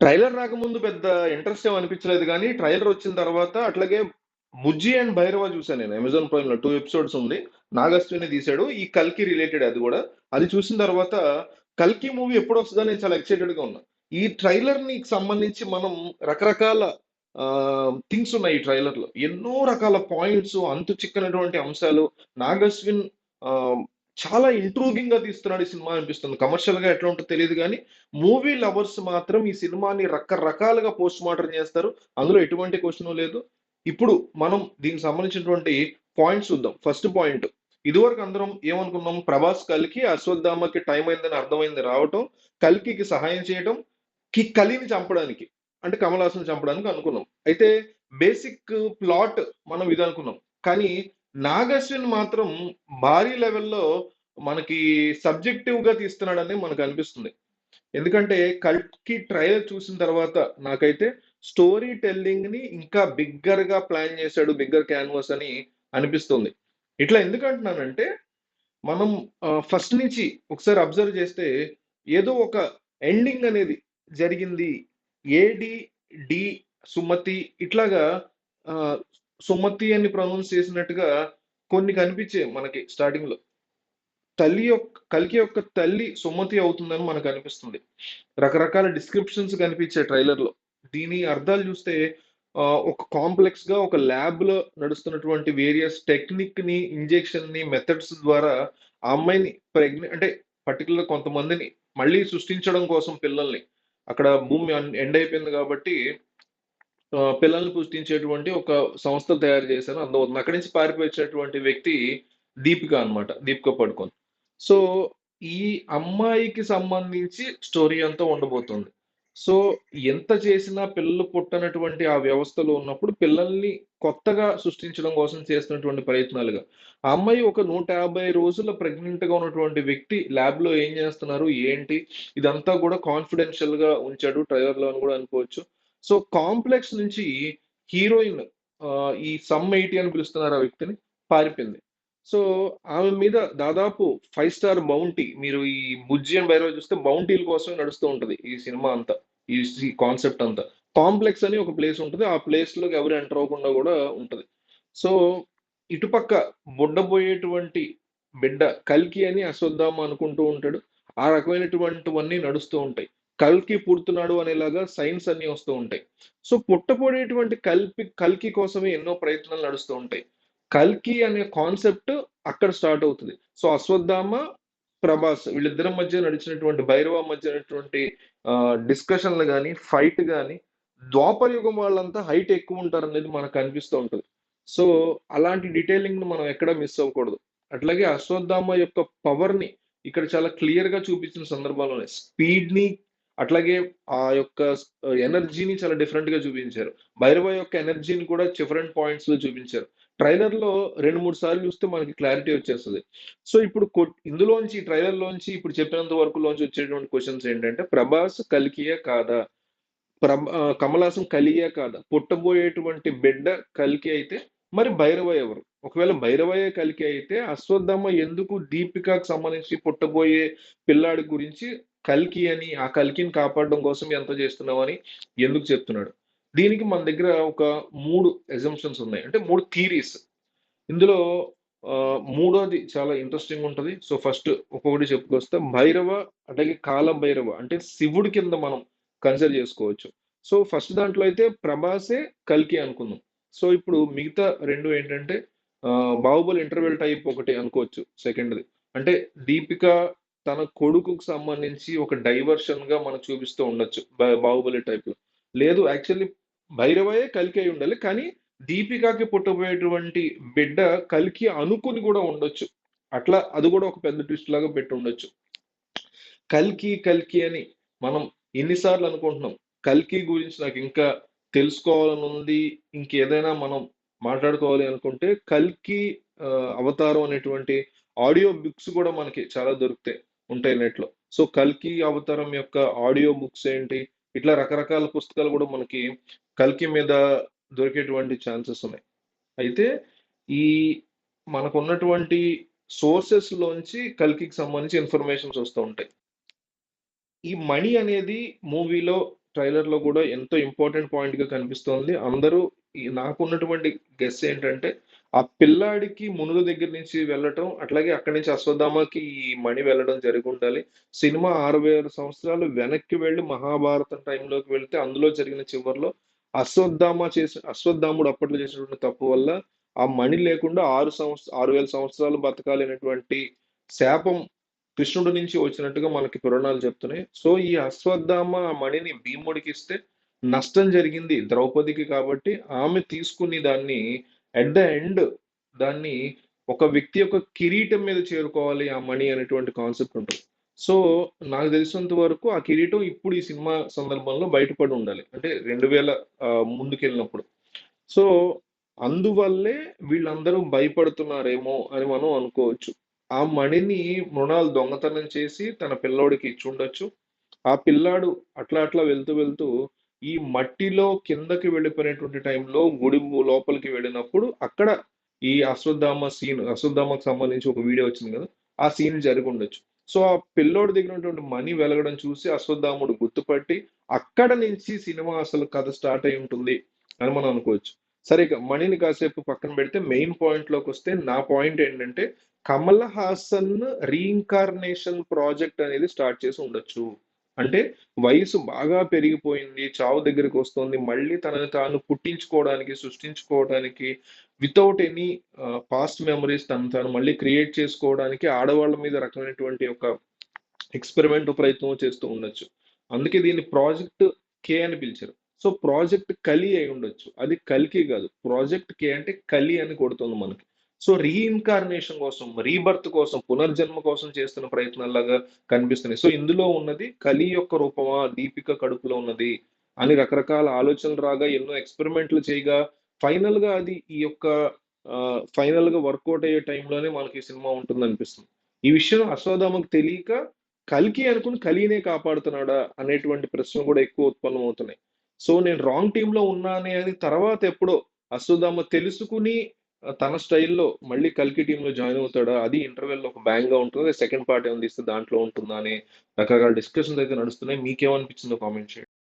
Trailer రాకముందు పెద్ద interest ఏం అనిపించలేదు కానీ ట్రైలర్ వచ్చిన తర్వాత అట్లాగే ముజ్జి అండ్ భైరవ' చూసాను నేను అమెజాన్ ప్రైమ్‌లో టూ ఎపిసోడ్స్ ఉంది. నాగశ్విని తీశాడు. ఈ 'కల్కి' రిలేటెడ్ అది కూడా అది చూసిన తర్వాత 'కల్కి' మూవీ ఎప్పుడొస్తదని నేను చాలా ఎక్సైటెడ్‌గా ఉన్నా. ఈ ట్రైలర్ని సంబంధించి మనం రకరకాల థింగ్స్ ఉన్నాయి ఈ ట్రైలర్‌లో. ఎన్నో రకాల పాయింట్స్, అంతు చిక్కనటువంటి అంశాలు. నాగస్విన్ చాలా ఇంట్రూగింగ్గా తీస్తున్నాడు ఈ సినిమా అనిపిస్తుంది. కమర్షియల్‌గా ఎట్లా ఉంటుందో తెలియదు కానీ మూవీ లవర్స్ మాత్రం ఈ సినిమాని రకరకాలుగా పోస్ట్ మార్టం చేస్తారు. అందులో ఎటువంటి క్వశ్చన్ లేదు. ఇప్పుడు మనం దీనికి సంబంధించినటువంటి పాయింట్స్ చూద్దాం. ఫస్ట్ పాయింట్ ఇదివరకు అందరం ఏమనుకున్నాం 'ప్రభాస్ కల్కి, అశ్వత్థామకి టైం అయిందని అర్థమైంది రావటం, కల్కికి సహాయం చేయటం, కి కలిని చంపడానికి. అంటే కమలాసుని చంపడానికి అనుకున్నాం. అయితే బేసిక్ ప్లాట్ మనం ఇది అనుకున్నాం కానీ నాగశ్విన్ మాత్రం భారీ లెవెల్‌లో మనకి సబ్జెక్టివ్‌గా తీస్తున్నాడని మనకు అనిపిస్తుంది ఎందుకంటే 'కల్కి' ట్రైలర్ చూసిన తర్వాత నాకైతే స్టోరీ టెల్లింగ్‌ని ఇంకా బిగ్గర్‌గా ప్లాన్ చేశాడు. బిగ్గర్ క్యాన్వాస్ అని అనిపిస్తుంది. ఇట్లా ఎందుకంటున్నానంటే, మనం ఫస్ట్ నుంచి ఒకసారి అబ్జర్వ్ చేస్తే ఏదో ఒక ఎండింగ్ అనేది జరిగింది. ఏడి, డి, సుమతి ఇట్లాగా సుమతి అని ప్రొనౌన్స్ చేసినట్టుగా కొన్ని కనిపించాయి మనకి స్టార్టింగ్‌లో. తల్లి యొక్క కలికి యొక్క తల్లి సుమతి అవుతుందని మనకు అనిపిస్తుంది రకరకాల డిస్క్రిప్షన్స్ కనిపించాయి ట్రైలర్‌లో. దీని అర్థాలు చూస్తే ఒక కాంప్లెక్స్‌గా ఒక ల్యాబ్‌లో నడుస్తున్నటువంటి వేరియస్ టెక్నిక్‌ని, ఇంజెక్షన్‌ని, మెథడ్స్ ద్వారా ఆ అమ్మాయిని ప్రెగ్నె అంటే పర్టికులర్ కొంతమందిని మళ్ళీ సృష్టించడం కోసం పిల్లల్ని. అక్కడ భూమి ఎండ్ అయిపోయింది కాబట్టి పిల్లల్ని పుష్టించేటువంటి ఒక సంస్థ తయారు చేశాను అందువల్ల అక్కడి నుంచి పారిపోయి వ్యక్తి దీపిక అన్నమాట. దీపిక పడుకోన్. సో, ఈ అమ్మాయికి సంబంధించి స్టోరీ అంతా ఉండబోతుంది. సో, ఎంత చేసినా పిల్లలు పుట్టనటువంటి ఆ వ్యవస్థలో ఉన్నప్పుడు పిల్లల్ని కొత్తగా సృష్టించడం కోసం చేస్తున్నటువంటి ప్రయత్నాలుగా. ఆ అమ్మాయి ఒక 150 రోజుల ప్రెగ్నెంట్‌గా ఉన్నటువంటి వ్యక్తి ల్యాబ్‌లో ఏం చేస్తున్నారు? ఏంటి? ఇదంతా కూడా కాన్ఫిడెన్షియల్గా ఉంచాడు ట్రైలర్‌లో అని కూడా అనుకోవచ్చు. సో, కాంప్లెక్స్ నుంచి హీరోయిన్ ఈ సమ్ 80 అని పిలుస్తున్నారు ఆ వ్యక్తిని. పారిపోయింది. సో, ఆమె మీద దాదాపు ఫైవ్ స్టార్ బౌంటీ మీరు ఈ 'బుజ్జి అండ్ భైరవ' చూస్తే బౌంటీల కోసమే నడుస్తూ ఉంటుంది ఈ సినిమా అంతా. ఈ కాన్సెప్ట్ అంతా. కాంప్లెక్స్ అని ఒక ప్లేస్ ఉంటుంది ఆ ప్లేస్‌లోకి ఎవరు ఎంటర్ అవ్వకుండా కూడా ఉంటుంది సో, ఇటుపక్క బుడ్డబోయేటువంటి బిడ్డ 'కల్కి' అని అశ్వత్థామ అనుకుంటూ ఉంటాడు. ఆ రకమైనటువంటివన్నీ నడుస్తూ ఉంటాయి. 'కల్కి' పుడుతున్నాడు అనేలాగా సైన్స్ అన్నీ వస్తూ ఉంటాయి. సో, పుట్టబోయేటువంటి కల్పి 'కల్కి' కోసమే ఎన్నో ప్రయత్నాలు నడుస్తూ ఉంటాయి. 'కల్కి' అనే కాన్సెప్ట్ అక్కడ స్టార్ట్ అవుతుంది సో, అశ్వత్థామ, ప్రభాస్ వీళ్ళిద్దరి మధ్య నడిచినటువంటి 'భైరవ' మధ్య నడిచినటువంటి డిస్కషన్‌లు కానీ ఫైట్ కానీ ద్వాపర యుగం వాళ్ళంతా హైట్ ఎక్కువ ఉంటారనేది మనకు కనిపిస్తూ ఉంటుంది సో, అలాంటి డీటెయిలింగ్ను మనం ఎక్కడ మిస్ అవ్వకూడదు. అట్లాగే అశ్వత్థామ యొక్క పవర్‌ని ఇక్కడ చాలా క్లియర్‌గా చూపించిన సందర్భాల్లోనే స్పీడ్‌ని అట్లాగే ఆ యొక్క ఎనర్జీని చాలా డిఫరెంట్‌గా చూపించారు. 'భైరవ' యొక్క ఎనర్జీని కూడా డిఫరెంట్ పాయింట్స్‌లో చూపించారు. ట్రైలర్‌లో 2, 3 సార్లు చూస్తే మనకి క్లారిటీ వచ్చేస్తుంది సో, ఇప్పుడు ఇందులోంచి ఇందులోంచి ట్రైలర్‌లోంచి ఇప్పుడు చెప్పినంత వరకులోంచి వచ్చేటువంటి క్వశ్చన్స్ ఏంటంటే 'ప్రభాస్ కలికియా కాదా? ప్రభ కమలాసం కలియా కాదా? పుట్టబోయేటువంటి బిడ్డ కలికి అయితే మరి 'భైరవ' ఎవరు? ఒకవేళ భైరవయ్యే కలికి అయితే అశ్వత్థమ్మ ఎందుకు దీపికకు సంబంధించి పుట్టబోయే పిల్లాడి గురించి కల్కి అని, ఆ కల్కిని కాపాడడం కోసం ఎంత చేస్తున్నామని ఎందుకు చెప్తున్నాడు? దీనికి మన దగ్గర ఒక మూడు ఎగ్జంప్షన్స్ ఉన్నాయి. అంటే మూడు థీరీస్ ఇందులో మూడోది చాలా ఇంట్రెస్టింగ్ ఉంటుంది సో, ఫస్ట్ ఒక్కొక్కటి చెప్పుకొస్తే 'భైరవ' అలాగే 'కాల భైరవ' అంటే శివుడి కింద మనం కన్సిడర్ చేసుకోవచ్చు. సో, ఫస్ట్ దాంట్లో అయితే ప్రభాసే కల్కి అనుకుందాం. సో, ఇప్పుడు మిగతా రెండు ఏంటంటే 'బాహుబలి' ఇంటర్వెల్ టైప్ ఒకటి అనుకోవచ్చు సెకండ్‌ది. అంటే దీపిక తన కొడుకుకు సంబంధించి ఒక డైవర్షన్‌గా మనం చూపిస్తూ ఉండొచ్చు. బాహుబలి 'బాహుబలి' టైప్‌లో. లేదు యాక్చువల్లీ 'భైరవయే' కల్కి అయి ఉండాలి. కానీ దీపికాకి పుట్టబోయేటువంటి బిడ్డ కల్కి అనుకుని కూడా ఉండొచ్చు. అట్లా అది కూడా ఒక పెద్ద ట్విస్ట్ లాగా పెట్టి ఉండొచ్చు 'కల్కి, కల్కి' అని మనం ఎన్నిసార్లు అనుకుంటున్నాం. 'కల్కి' గురించి నాకు ఇంకా తెలుసుకోవాలని ఉంది ఇంకేదైనా మనం మాట్లాడుకోవాలి అనుకుంటే 'కల్కి' 'అవతారం' అనేటువంటి ఆడియో బుక్స్ కూడా మనకి చాలా దొరుకుతాయి. ఉంటాయి నెట్‌లో. సో, 'కల్కి అవతారం' యొక్క ఆడియో బుక్స్ ఏంటి? ఇట్లా రకరకాల పుస్తకాలు కూడా మనకి 'కల్కి' మీద దొరికేటువంటి ఛాన్సెస్ ఉన్నాయి. అయితే ఈ మనకున్నటువంటి సోర్సెస్‌లోంచి 'కల్కికి' సంబంధించి ఇన్ఫర్మేషన్స్ వస్తూ ఉంటాయి. ఈ మణి అనేది మూవీలో ట్రైలర్లో కూడా ఎంతో ఇంపార్టెంట్ పాయింట్గా కనిపిస్తుంది కనిపిస్తోంది అందరూ ఈ నాకున్నటువంటి గెస్ ఏంటంటే ఆ పిల్లాడికి మునుగు దగ్గర నుంచి వెళ్ళటం అట్లాగే అక్కడి నుంచి అశ్వత్థామకి ఈ మణి వెళ్ళడం జరిగి ఉండాలి. సినిమా ఆరు వేల సంవత్సరాలు వెనక్కి వెళ్ళి మహాభారతం టైంలోకి వెళ్తే అందులో జరిగిన చివరిలో అశ్వత్థామ చేసిన అశ్వత్థాముడు అప్పట్లో చేసినటువంటి తప్పు వల్ల ఆ మణి లేకుండా ఆరు సంవత్సర ఆరు వేల సంవత్సరాలు బతకాలనేటువంటి శాపం కృష్ణుడి నుంచి వచ్చినట్టుగా మనకి పురాణాలు చెప్తున్నాయి. సో ఈ అశ్వత్థామ ఆ మణిని భీముడికి ఇస్తే నష్టం జరిగింది ద్రౌపదికి కాబట్టి ఆమె తీసుకుని దాన్ని ఎట్ ద ఎండ్ దాన్ని ఒక వ్యక్తి యొక్క కిరీటం మీద చేరుకోవాలి ఆ మనీ అనేటువంటి కాన్సెప్ట్ ఉంటుంది. సో నాకు తెలిసినంత వరకు ఆ కిరీటం ఇప్పుడు ఈ సినిమా సందర్భంలో బయటపడి ఉండాలి. అంటే రెండు వేల ముందుకెళ్ళినప్పుడు. సో అందువల్లే వీళ్ళందరూ భయపడుతున్నారేమో అని మనం అనుకోవచ్చు. ఆ మణిని మృణాలు దొంగతనం చేసి తన పిల్లోడికి ఇచ్చి ఉండొచ్చు. ఆ పిల్లాడు అట్లా అట్లా వెళ్తూ వెళ్తూ ఈ మట్టిలో కిందకి వెళ్ళిపోయినటువంటి టైంలో గుడి లోపలికి వెళ్ళినప్పుడు అక్కడ ఈ అశ్వత్థామ సీన్ అశ్వత్థామకు సంబంధించి ఒక వీడియో వచ్చింది కదా ఆ సీన్ జరిగి ఉండొచ్చు. సో ఆ పిల్లోడి దగ్గర ఉన్నటువంటి మనీ వెలగడం చూసి అశ్వత్థాముడు గుర్తుపట్టి అక్కడ నుంచి సినిమా అసలు కథ స్టార్ట్ అయి ఉంటుంది అని మనం అనుకోవచ్చు. సరే ఇక మణిని కాసేపు పక్కన పెడితే మెయిన్ పాయింట్లోకి వస్తే నా పాయింట్ ఏంటంటే కమల్ హాసన్ రీఇన్కార్నేషన్ ప్రాజెక్ట్ అనేది స్టార్ట్ చేసి ఉండొచ్చు. అంటే వయసు బాగా పెరిగిపోయింది చావు దగ్గరికి వస్తుంది. మళ్ళీ తనని తాను పుట్టించుకోవడానికి సృష్టించుకోవడానికి వితౌట్ ఎనీ పాస్ట్ మెమరీస్ తను తాను మళ్ళీ క్రియేట్ చేసుకోవడానికి ఆడవాళ్ళ మీద రకమైనటువంటి ఒక ఎక్స్పెరిమెంట్ ప్రయత్నం చేస్తూ ఉండొచ్చు. అందుకే దీన్ని ప్రాజెక్ట్ కే అని పిలిచారు. సో ప్రాజెక్ట్ కలి అయి ఉండొచ్చు. అది కలికి కాదు. ప్రాజెక్ట్ కే అంటే కలి అని కొడుతుంది మనకి. సో రీఇన్కార్నేషన్ కోసం రీబర్త్ కోసం పునర్జన్మ కోసం చేస్తున్న ప్రయత్నాల్లాగా కనిపిస్తున్నాయి. సో ఇందులో ఉన్నది కలి యొక్క రూపమా దీపిక కడుపులో ఉన్నది అని రకరకాల ఆలోచనలు రాగా ఎన్నో ఎక్స్పెరిమెంట్లు చేయగా ఫైనల్గా అది ఈ యొక్క ఫైనల్గా వర్కౌట్ అయ్యే టైంలోనే మనకి ఈ సినిమా ఉంటుంది అనిపిస్తుంది ఈ విషయం అశ్వత్థామకు తెలియక కలికి అనుకుని కలినే కాపాడుతున్నాడా అనేటువంటి ప్రశ్న కూడా ఎక్కువ ఉత్పన్నం అవుతున్నాయి. సో నేను రాంగ్ టీంలో ఉన్నా ఉన్నానే అని తర్వాత ఎప్పుడో అశ్వత్థామ తెలుసుకుని తన స్టైల్లో మళ్ళీ కల్కి టీంలో లో జాయిన్ అవుతాడా? అది ఇంటర్వెల్లో ఒక బ్యాంగ్గా ఉంటుంది? సెకండ్ పార్ట్ ఏమైనా తీస్తే దాంట్లో ఉంటుందా? అని రకరకాల డిస్కషన్స్ అయితే నడుస్తున్నాయి. మీకేమనిపించిందో కామెంట్ చేయండి.